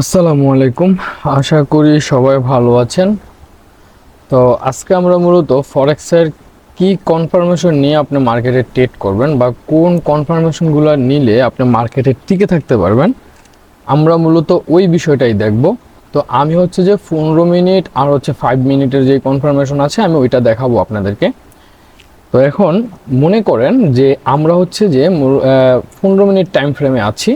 আসসালামু আলাইকুম। আশা করি সবাই ভালো আছেন। তো আজকে আমরা মূলত ফরেক্সের কি কনফার্মেশন নিয়ে আপনি মার্কেটে ট্রেড করবেন বা কোন কনফার্মেশনগুলো নিলে আপনি মার্কেটে টিকে থাকতে পারবেন, আমরা মূলত ওই বিষয়টাই দেখব। তো আমি হচ্ছে যে পনেরো মিনিট আর হচ্ছে ফাইভ মিনিটের যে কনফার্মেশন আছে, আমি ওইটা দেখাবো আপনাদেরকে। তো এখন মনে করেন যে আমরা হচ্ছে যে পনেরো মিনিট টাইম ফ্রেমে আছি।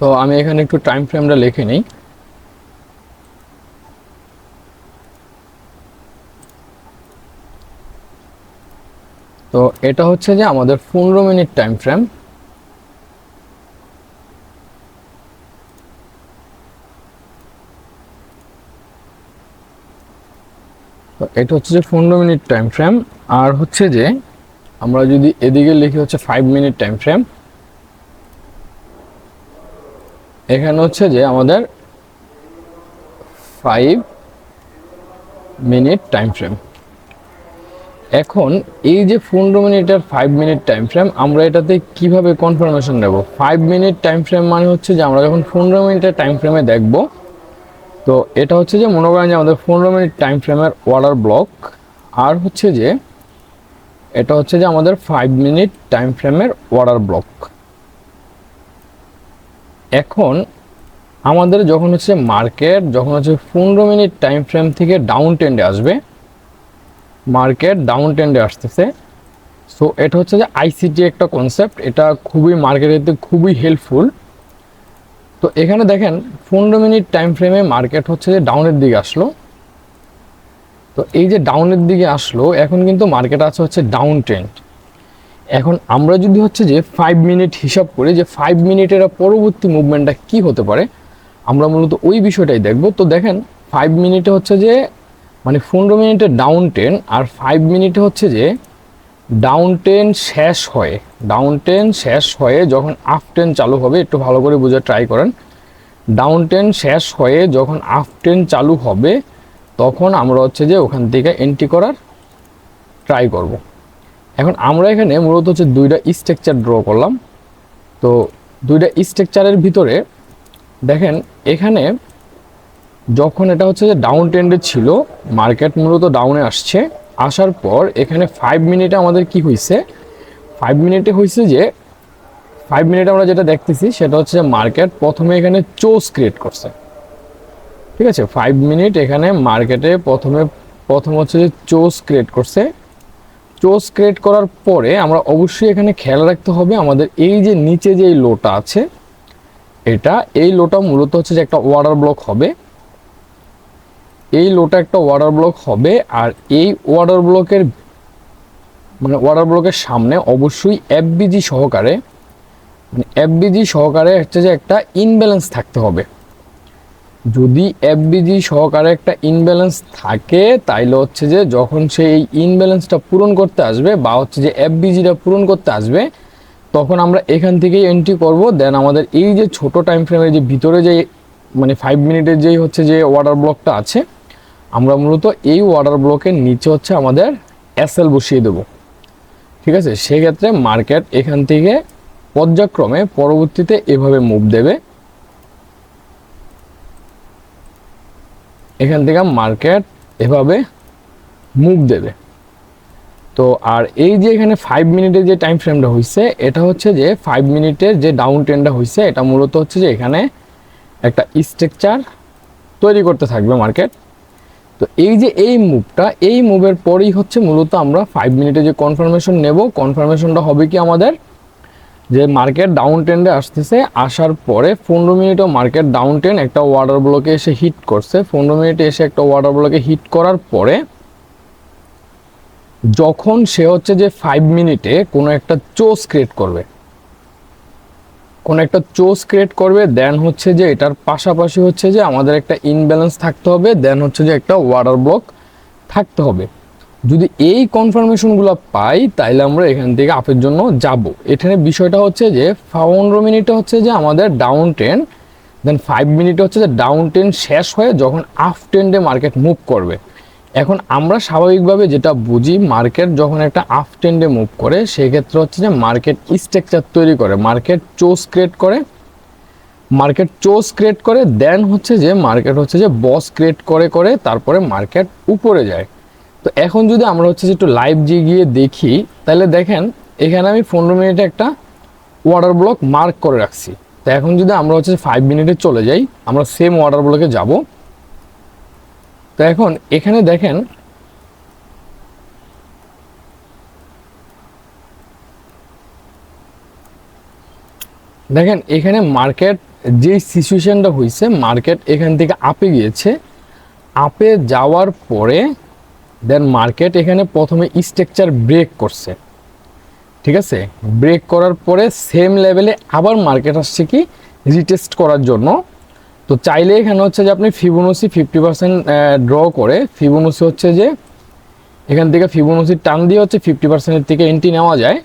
তো আমি এখানে একটু টাইম ফ্রেমটা লিখে নিই। তো এটা হচ্ছে যে আমাদের পনেরো মিনিট টাইম ফ্রেম তো এটা হচ্ছে যে পনেরো মিনিট টাইম ফ্রেম আর হচ্ছে যে আমরা যদি এদিকে লিখি হচ্ছে ফাইভ মিনিট টাইম ফ্রেম এখানে হচ্ছে যে আমাদের ফাইভ মিনিট টাইম ফ্রেম এখন এই যে পনেরো মিনিটের ফাইভ মিনিট টাইম ফ্রেম আমরা এটাতে কীভাবে কনফার্মেশন নেব? ফাইভ মিনিট টাইম ফ্রেম মানে হচ্ছে যে আমরা যখন পনেরো মিনিটের টাইম ফ্রেমে দেখব, তো এটা হচ্ছে যে মনে করেন যে আমাদের পনেরো মিনিট টাইম ফ্রেমের অর্ডার ব্লক আর হচ্ছে যে এটা হচ্ছে যে আমাদের ফাইভ মিনিট টাইম ফ্রেমের অর্ডার ব্লক এখন আমাদের যখন হচ্ছে মার্কেট যখন হচ্ছে পনেরো মিনিট টাইম ফ্রেম থেকে ডাউন ট্রেন্ডে আসবে মার্কেট ডাউন ট্রেন্ডে আসতেছে। সো এটা হচ্ছে যে আইসিটি একটা কনসেপ্ট এটা খুবই মার্কেটেতে খুবই হেল্পফুল তো এখানে দেখেন, পনেরো মিনিট টাইম ফ্রেমে মার্কেট হচ্ছে যে ডাউনের দিকে আসলো। তো এই যে ডাউনের দিকে আসলো, এখন কিন্তু মার্কেট আছে হচ্ছে ডাউন ট্রেন্ড এখন আমরা যদি হচ্ছে যে ফাইভ মিনিট হিসাব করি যে ফাইভ মিনিটের পরবর্তী মুভমেন্টটা কি হতে পারে, আমরা মূলত ওই বিষয়টাই দেখব। তো দেখেন ফাইভ মিনিটে হচ্ছে যে মানে পনেরো মিনিটে ডাউন টেন আর ফাইভ মিনিটে হচ্ছে যে ডাউন টেন শেষ হয়ে। ডাউন টেন শেষ হয়ে যখন আফ টেন চালু হবে, একটু ভালো করে বোঝার ট্রাই করেন। ডাউন টেন শেষ হয়ে যখন আফ টেন চালু হবে, তখন আমরা হচ্ছে যে ওখান থেকে এন্ট্রি করার ট্রাই করব। এখন আমরা এখানে মূলত হচ্ছে দুইটা স্ট্রাকচার ড্র করলাম। তো দুইটা স্ট্রাকচারের ভিতরে দেখেন, এখানে যখন এটা হচ্ছে যে ডাউন ট্রেন্ডে ছিল মার্কেট মূলত ডাউনে আসছে, আসার পর এখানে ফাইভ মিনিটে আমাদের কি হয়েছে ফাইভ মিনিটে হয়েছে যে ফাইভ মিনিটে আমরা যেটা দেখতেছি, সেটা হচ্ছে মার্কেট প্রথমে এখানে চোস ক্রিয়েট করছে। ঠিক আছে? ফাইভ মিনিট এখানে মার্কেটে প্রথমে, প্রথম হচ্ছে যে চোস ক্রিয়েট করছে। চোস ক্রিয়েট করার পরে আমরা অবশ্যই এখানে খেয়াল রাখতে হবে আমাদের এই যে নিচে যে লোটা আছে, এটা এই লোটা মূলত হচ্ছে যে একটা ওয়াটার ব্লক হবে। এই লোটা একটা ওয়াটার ব্লক হবে আর এই ওয়াটার ব্লকের মানে ওয়াটার ব্লকের সামনে অবশ্যই এফবিজি সহকারে মানে এফবিজি সহকারে হচ্ছে যে একটা ইনব্যালেন্স থাকতে হবে। যদি এফবিজি সহকারে একটা ইনব্যালেন্স থাকে, তাইলে হচ্ছে যে যখন সে এই ইনব্যালেন্সটা পূরণ করতে আসবে বা হচ্ছে যে এফবিজিটা পূরণ করতে আসবে, তখন আমরা এখান থেকেই এন্ট্রি করব। দেন আমাদের এই যে ছোট টাইম ফ্রেমের যে ভিতরে যে মানে ফাইভ মিনিটের যেই হচ্ছে যে ওয়াটার ব্লকটা আছে, আমরা মূলত এই ওয়াটার ব্লকের নিচে হচ্ছে আমাদের এসএল বসিয়ে দেব। ঠিক আছে? সেক্ষেত্রে মার্কেট এখান থেকে পর্যায়ক্রমে পরবর্তীতে এভাবে মুভ দেবে। এখান থেকে মার্কেট এভাবে মুভ দেবে। তো আর এই যে এখানে ফাইভ মিনিটের যে টাইম ফ্রেমটা হয়েছে এটা হচ্ছে যে ফাইভ মিনিটের যে ডাউন ট্রেনটা হয়েছে এটা মূলত হচ্ছে যে এখানে একটা স্ট্রাকচার তৈরি করতে থাকবে মার্কেট তো এই যে এই মুভটা এই মুভের পরেই হচ্ছে মূলত আমরা ফাইভ মিনিটে যে কনফার্মেশন নেব কনফার্মেশনটা হবে কি আমাদের যে মার্কেট ডাউন ট্রেন্ডে আসতেছে, আসার পরে পনেরো মিনিটও মার্কেট ডাউন ট্রেন একটা ওয়াটার ব্লকে এসে হিট করছে। পনেরো মিনিটে এসে একটা ওয়াটার ব্লকে হিট করার পরে যখন সে হচ্ছে যে ফাইভ মিনিটে কোনো একটা চোস ক্রিয়েট করবে। কোনো একটা চোস ক্রিয়েট করবে দেন হচ্ছে যে এটার পাশাপাশি হচ্ছে যে আমাদের একটা ইনব্যালেন্স থাকতে হবে দেন হচ্ছে যে একটা ওয়াটার ব্লক থাকতে হবে। যদি এই কনফার্মেশনগুলো পাই, তাইলে আমরা এখান থেকে আপের জন্য যাব। এখানে বিষয়টা হচ্ছে যে, পনেরো মিনিটে হচ্ছে যে আমাদের ডাউন ট্রেন দেন ফাইভ মিনিটে হচ্ছে যে ডাউন ট্রেন শেষ হয়ে যখন আপ ট্রেন্ডে মার্কেট মুভ করবে। এখন আমরা স্বাভাবিকভাবে যেটা বুঝি মার্কেট যখন একটা আপ ট্রেন্ডে মুভ করে, সেক্ষেত্রে হচ্ছে যে মার্কেট স্ট্রাকচার তৈরি করে মার্কেট চোস ক্রিয়েট করে। মার্কেট চোজ ক্রিয়েট করে দেন হচ্ছে যে মার্কেট হচ্ছে যে বস ক্রিয়েট করে করে, তারপরে মার্কেট উপরে যায়। তো এখন যদি আমরা হচ্ছে যে একটু লাইভ যে গিয়ে দেখি, তাহলে দেখেন এখানে আমি পনেরো মিনিটে একটা ওয়াটার ব্লক মার্ক করে রাখছি। তো এখন যদি আমরা হচ্ছে ফাইভ মিনিটে চলে যাই, আমরা সেম ওয়াটার ব্লকে যাব। তো এখন এখানে দেখেন দেখেন এখানে মার্কেট যে সিচুয়েশনটা হয়েছে মার্কেট এখান থেকে আপে গিয়েছে। আপে যাওয়ার পরে দেন মার্কেট এখানে প্রথমে স্ট্রাকচার ব্রেক করছে। ঠিক আছে? ব্রেক করার পরে সেম লেভেলে আবার মার্কেট আসছে কি? রিটেস্ট করার জন্য। তো চাইলে এখানে হচ্ছে যে আপনি ফিবোনসি ফিফটি পার্সেন্ট ড্র করে ফিবোনসি হচ্ছে যে এখান থেকে ফিবোনসি টান দিয়ে হচ্ছে ফিফটি পার্সেন্টের থেকে এন্ট্রি নেওয়া যায়।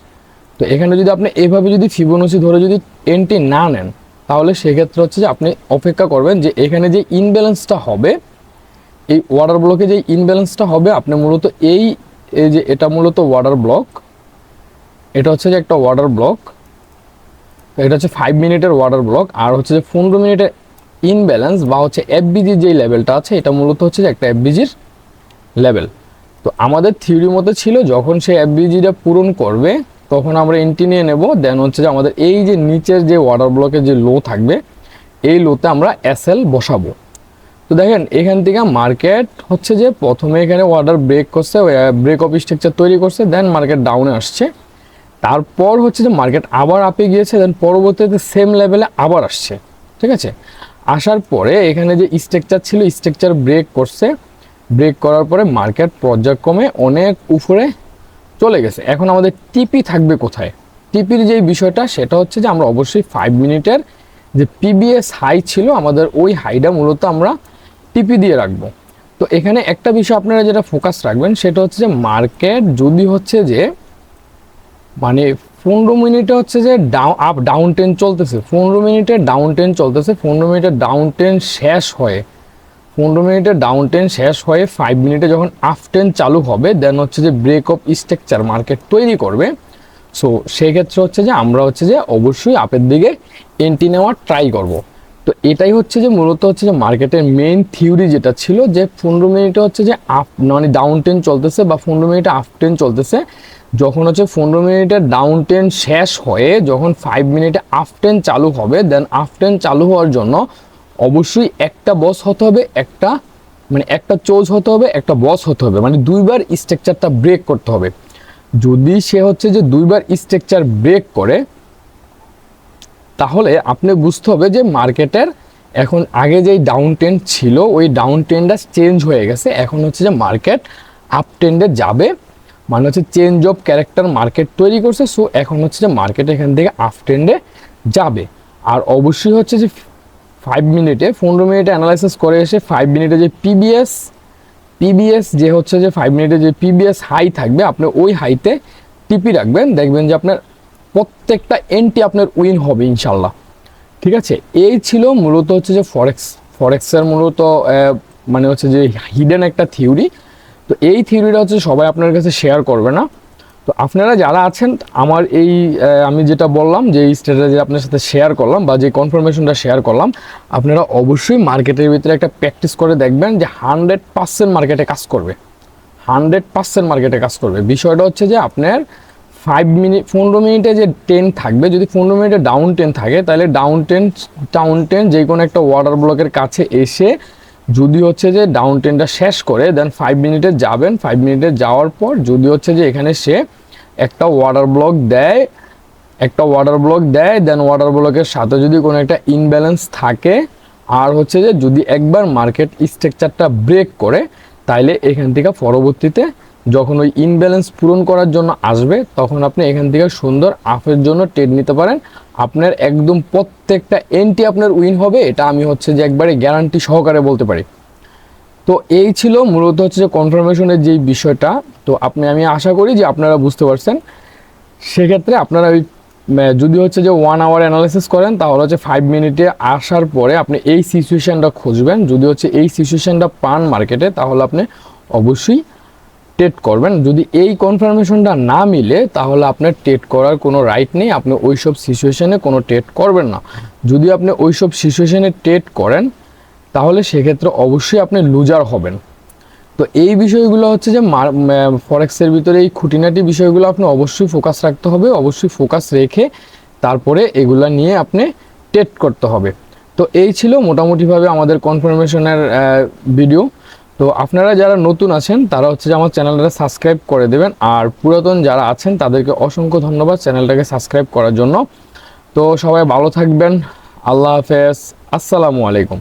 তো এখানে যদি আপনি এভাবে যদি ফিবোনসি ধরে যদি এন্ট্রি না নেন, তাহলে সেক্ষেত্রে হচ্ছে যে আপনি অপেক্ষা করবেন যে এখানে যে ইনব্যালেন্সটা হবে এই ওয়াটার ব্লকে যে ইনব্যালেন্সটা হবে, আপনি মূলত এই এই যে এটা মূলত ওয়াটার ব্লক এটা হচ্ছে যে একটা ওয়াটার ব্লক এটা হচ্ছে ফাইভ মিনিটের ওয়াটার ব্লক আর হচ্ছে যে পনেরো মিনিটের ইনব্যালেন্স বা হচ্ছে এফবিজির যেই লেভেলটা আছে, এটা মূলত হচ্ছে যে একটা এফবিজির লেভেল তো আমাদের থিওরি মতো ছিল, যখন সে এফবিজিটা পূরণ করবে, তখন আমরা এন্ট্রি নিয়ে নেব দেন হচ্ছে যে আমাদের এই যে নিচের যে ওয়াটার ব্লকের যে লো থাকবে, এই লোতে আমরা এসএল বসাবো। তো দেখেন, এখান থেকে মার্কেট হচ্ছে যে প্রথমে এখানে ওয়াটার ব্রেক করছে ব্রেক অফ স্ট্রাকচার তৈরি করছে দেন মার্কেট ডাউনে আসছে। তারপর হচ্ছে যে মার্কেট আবার আপে গিয়েছে দেন পরবর্তীতে সেম লেভেলে আবার আসছে, ঠিক আছে? আসার পরে এখানে যে স্ট্রাকচার ছিল স্ট্রাকচার ব্রেক করছে। ব্রেক করার পরে মার্কেট পর্যায়ক্রমে অনেক উপরে চলে গেছে। এখন আমাদের টিপি থাকবে কোথায়? টিপির যে বিষয়টা, সেটা হচ্ছে যে আমরা অবশ্যই ফাইভ মিনিটের যে পিবিএস হাই ছিল, আমাদের ওই হাইটা মূলত আমরা টিপি দিয়ে রাখব। তো এখানে একটা বিষয় আপনারা যেটা ফোকাস রাখবেন সেটা হচ্ছে যে মার্কেট যদি হচ্ছে যে মানে পনেরো মিনিটে হচ্ছে যে ডাউন আপ ডাউন টেন চলতেছে, পনেরো মিনিটে ডাউন টেন চলতেছে, পনেরো মিনিটে ডাউন টেন শেষ হয়ে, পনেরো মিনিটে ডাউন টেন শেষ হয়ে ফাইভ মিনিটে যখন আপ টেন চালু হবে দেন হচ্ছে যে ব্রেক অফ স্ট্রাকচার মার্কেট তৈরি করবে। সো সেক্ষেত্রে হচ্ছে যে আমরা হচ্ছে যে অবশ্যই আপের দিকে এন্ট্রি নেওয়ার ট্রাই করব। তো এটাই হচ্ছে যে মূলত হচ্ছে যে মার্কেটের মেন থিওরি যেটা ছিল যে পনেরো মিনিটে হচ্ছে যে আপ মানে ডাউন টেন চলতেছে বা পনেরো মিনিটে আপ টেন চলতেছে। যখন হচ্ছে পনেরো মিনিটের ডাউন টেন শেষ হয়ে যখন ফাইভ মিনিটে আপ টেন চালু হবে দেন আপ টেন চালু হওয়ার জন্য অবশ্যই একটা বস হতে হবে, একটা মানে একটা চোজ হতে হবে, একটা বস হতে হবে। মানে দুইবার স্ট্রাকচারটা ব্রেক করতে হবে। যদি সে হচ্ছে যে দুইবার স্ট্রাকচার ব্রেক করে তাহলে আপনি বুঝতে হবে যে মার্কেটের এখন আগে যেই ডাউন ট্রেন্ড ছিল, ওই ডাউন ট্রেন্ডটা চেঞ্জ হয়ে গেছে। এখন হচ্ছে যে মার্কেট আপ ট্রেন্ডে যাবে। মানে হচ্ছে চেঞ্জ অফ ক্যারেক্টার মার্কেট তৈরি করছে। সো এখন হচ্ছে যে মার্কেট এখান থেকে আপ ট্রেন্ডে যাবে। আর অবশ্যই হচ্ছে যে ফাইভ মিনিটে, পনেরো মিনিটে অ্যানালাইসিস করে এসে ফাইভ মিনিটে যে পিবিএস পিবিএস যে হচ্ছে যে ফাইভ মিনিটে যে পিবিএস হাই থাকবে, আপনি ওই হাইতে টিপি রাখবেন। দেখবেন যে আপনার প্রত্যেকটা এন্ট্রি আপনার উইন হবে ইনশাল্লাহ ঠিক আছে? এই ছিল মূলত হচ্ছে যে ফরেক্স ফরেক্সের মূলত মানে হচ্ছে যে হিডেন একটা থিওরি তো এই থিওরিটা হচ্ছে সবাই আপনার কাছে শেয়ার করবে না। তো আপনারা যারা আছেন, আমার এই আমি যেটা বললাম যে এই স্ট্র্যাটেজি আপনার সাথে শেয়ার করলাম বা যে কনফার্মেশনটা শেয়ার করলাম, আপনারা অবশ্যই মার্কেটের ভিতরে একটা প্র্যাকটিস করে দেখবেন যে হান্ড্রেড পার্সেন্ট মার্কেটে কাজ করবে। হান্ড্রেড পার্সেন্ট মার্কেটে কাজ করবে। বিষয়টা হচ্ছে যে আপনার ফাইভ মিনিট পনেরো মিনিটে যে টেন থাকবে, যদি পনেরো মিনিটে ডাউন টেন থাকে, তাহলে ডাউন টেন ডাউন টেন যে কোনো একটা ওয়াটার ব্লকের কাছে এসে যদি হচ্ছে যে ডাউন টেনটা শেষ করে দেন ফাইভ মিনিটে যাবেন। ফাইভ মিনিটে যাওয়ার পর যদি হচ্ছে যে এখানে সে একটা ওয়াটার ব্লক দেয়, একটা ওয়াটার ব্লক দেয় দেন ওয়াটার ব্লকের সাথে যদি কোনো একটা ইনব্যালেন্স থাকে, আর হচ্ছে যে যদি একবার মার্কেট স্ট্রাকচারটা ব্রেক করে তাইলে এখান থেকে পরবর্তীতে যখন ওই ইনব্যালেন্স পূরণ করার জন্য আসবে, তখন আপনি এখান থেকে সুন্দর আফের জন্য ট্রেড নিতে পারেন। আপনার একদম প্রত্যেকটা এন্ট্রি আপনার উইন হবে, এটা আমি হচ্ছে যে একবারে গ্যারান্টি সহকারে বলতে পারি। তো এই ছিল মূলত হচ্ছে যে কনফার্মেশনের যেই বিষয়টা। তো আপনি, আমি আশা করি যে আপনারা বুঝতে পারছেন। সেক্ষেত্রে আপনারা ওই যদি হচ্ছে যে ওয়ান আওয়ার অ্যানালাইসিস করেন, তাহলে হচ্ছে ফাইভ মিনিটে আসার পরে আপনি এই সিচুয়েশানটা খুঁজবেন। যদি হচ্ছে এই সিচুয়েশানটা পান মার্কেটে তাহলে আপনি অবশ্যই টেট করবেন। যদি এই কনফার্মেশনটা না মিলে, তাহলে আপনার টেট করার কোনো রাইট নেই। আপনি ওইসব সিচুয়েশানে কোনো টেট করবেন না। যদি আপনি ওইসব সিচুয়েশানে টেট করেন, তাহলে সেক্ষেত্রে অবশ্যই আপনি লুজার হবেন। তো এই বিষয়গুলো হচ্ছে যে ফরেক্সের ভিতরে এই খুঁটিনাটি বিষয়গুলো আপনি অবশ্যই ফোকাস রাখতে হবে, অবশ্যই ফোকাস রেখে তারপরে এগুলা নিয়ে আপনি টেট করতে হবে। তো এই ছিল মোটামুটিভাবে আমাদের কনফার্মেশনের ভিডিও তো আপনারা যারা নতুন আছেন, তারা হচ্ছে যে আমার চ্যানেলটা সাবস্ক্রাইব করে দেবেন। আর পুরাতন যারা আছেন, তাদেরকে অসংখ্য ধন্যবাদ চ্যানেলটাকে সাবস্ক্রাইব করার জন্য। তো সবাই ভালো থাকবেন। আল্লাহ হাফেজ। আসসালামু আলাইকুম।